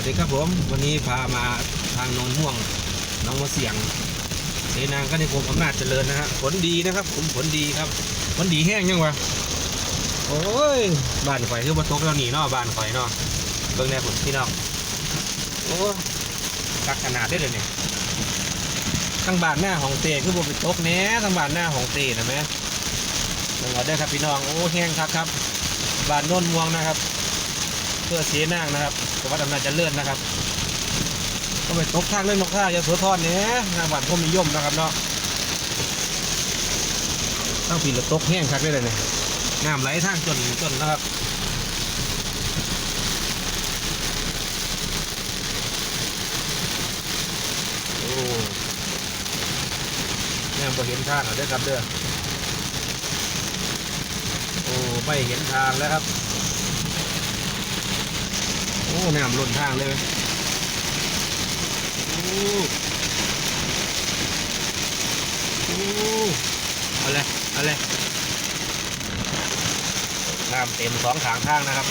วัสดีครับผมวันนี้พามาทางนนม่วงน้องมะเสียงเสนางก็ในกรมอำนาจเจริญนะฮะผลดีนะครับ ผมผลดีครับผลดีแห้งยังวะโอ้ยบ้านข่อยคือบ่ตกแล้วนี่เนาะบ้านข่อยเนาะเบิ่งแนผมพี่น้องโอ้กักขนาดได้เลยเนี่ยทั้งบานหน้าของเตคือบ่ไปตกแน่ทั้งบานหน้าของเตนะแม่เบิ่งเอาเด้ครับพี่น้องโอ้แห้งครับครับบานโนนม่วงนะครับ เพื่อเสนางนะครับ จังหวัดอำนาจเจริญนะครับ ก็ไปตกทางเรื่องนกท่ายาโสธรเนี่ยงานบ้านพมนิยมนะครับเนาะตั้งปีละตกแห้งคักได้เลยเนี่ยน้ำไหลทางจนจนนะครับโอ้นี่ยพอเห็นทางแล้วด้ครับเด้อโอ้ไม่เห็นทางแล้วครับ โอ้น้ำล้นทางเลยโอ้โอ้เอาเลยเอาเลยน้ำเต็มสองขางทางนะครับ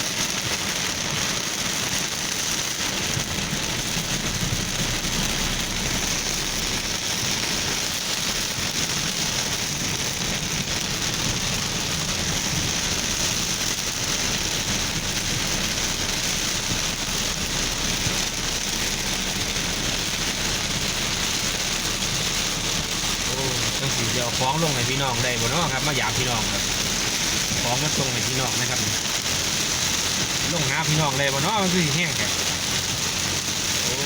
โอ้จังสี เดียวฟ้องลงให้พี่น้องได้บ่เนาะครับ มาหยามพี่น้องครับฟ้องมาส่งให้พี่น้องนะครับลงหาพี่น้องได้บ่เนาะมันคือแห้งแค่โอ้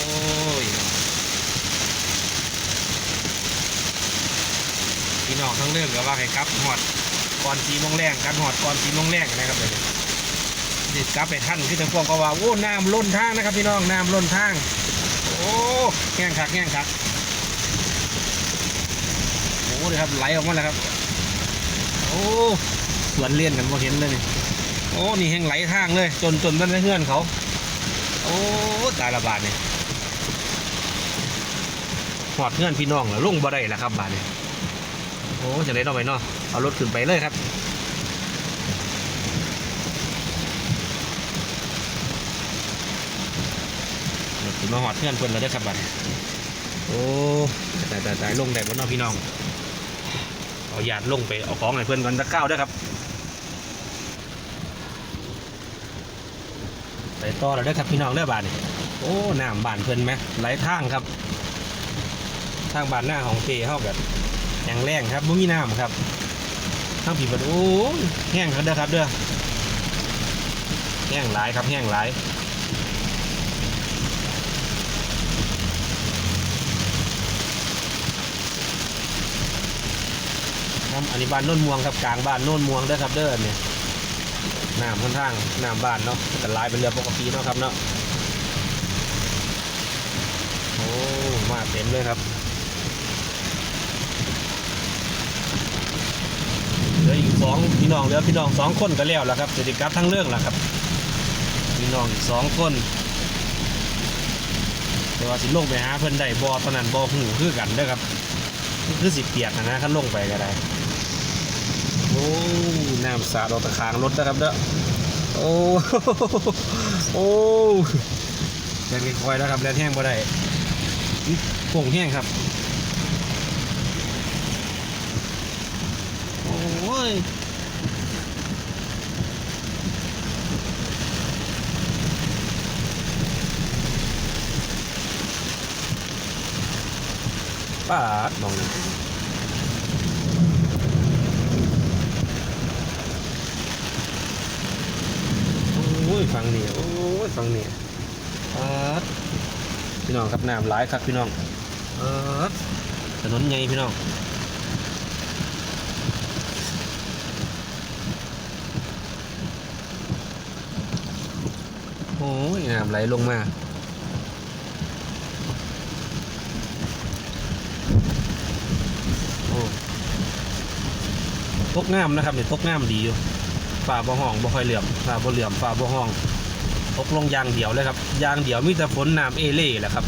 ยพี่น้องทั้งเรื่องก็ว่าให้กลับหอดก่อนสีมงแรงกันหอดก่อนสีมงแรงนะครับเดี๋ยวเด็ดกลับไปท่านคือทางพวกก็ว่าโอ้น้ำล้นทางนะครับพี่น้องน้ำล้นทาง โอ้แห้งคักแห้งคัก เลยครับไหลออกมาแล้วครับ โอ้สวนเลียนกันพอเห็นเลยนี่โอ้นี่แห้งไหลทางเลย จนจนต้นเพื่อนเขา โอ้ตายละบาทเนี่ยหอดเพื่อนพี่น้องแล้วลงบ่ได้แล้วครับ บาทเนี่ยโอ้จะได้ต้อไปเนาะเอารถขึ้นไปเลยครับรถขึ้นมาหอดเพื่อนเพื่อนแล้วด้ครับบาทเนี่ยโอ้ตายตายตายลงได้บ่นาะพี่น้อง เอาหยาดลงไปเอาของให้เพื่อนก่อนตะก้าวด้วยครับไปต่อแล้วด้ครับพี่น้องเด้อบานนี่โอ้น้ำบานเพื่อนไหมไหลทางครับ ทางบานหน้าของเทเข้าแบบอย่างแรงครับไม่มีน้ำครับทางผีประตูโอ้แห้งครับเด้อครับเด้อแห้งหลายครับแห้งหลายับอันนี้บ้านโน่นม่วงครับกลางบ้านโน่นม่วงเด้อครับเด้อเนี่ยน้ำค่อนข้างน้ำบ้านเนาะแต่ลายเป็นเรือปกติเนาะครับเนาะโอ้มาเต็มเลยครับเหลืออีกสองพี่น้องเหลือพี่น้องสองคนก็แล้วแล้วครับเสร็จกลับทั้งเรื่องแล้วครับพี่น้องอีกสองคนแต่ว่าสิลงไปหาเพิ่อนได้บอตอนนั้นบอหูคือกันเด้อครับ คือสิเปียกนะนะขั้นลงไปก็ได้ โอ้น้ำสาดออกตะคางรถนะครับเด้อโอ้โอ้แรงคอยแล้วครับแรงแห้งบ่ได้ผงแห้งครับ โอ้ยป้าดมองนะโอ้ย ฟังนี่โอ้ยฟังนี่ป้าดพี่น้องครับน้ำหลายครับพี่น้องเออถนนใหญ่พี่น้องโอ้ยน้ำไหลลงมาโอ้ตกงามนะครับเนี่ยตกงามดีอยู่ ฝ่าบ่ห้องบ่ค่อยเหลื่อมฝ่าบ่เหลื่อมฝ่าบ่ห้องตกลงยางเดียวเลยครับยางเดียวมีแต่ฝนน้ำเอเล่แหละครับ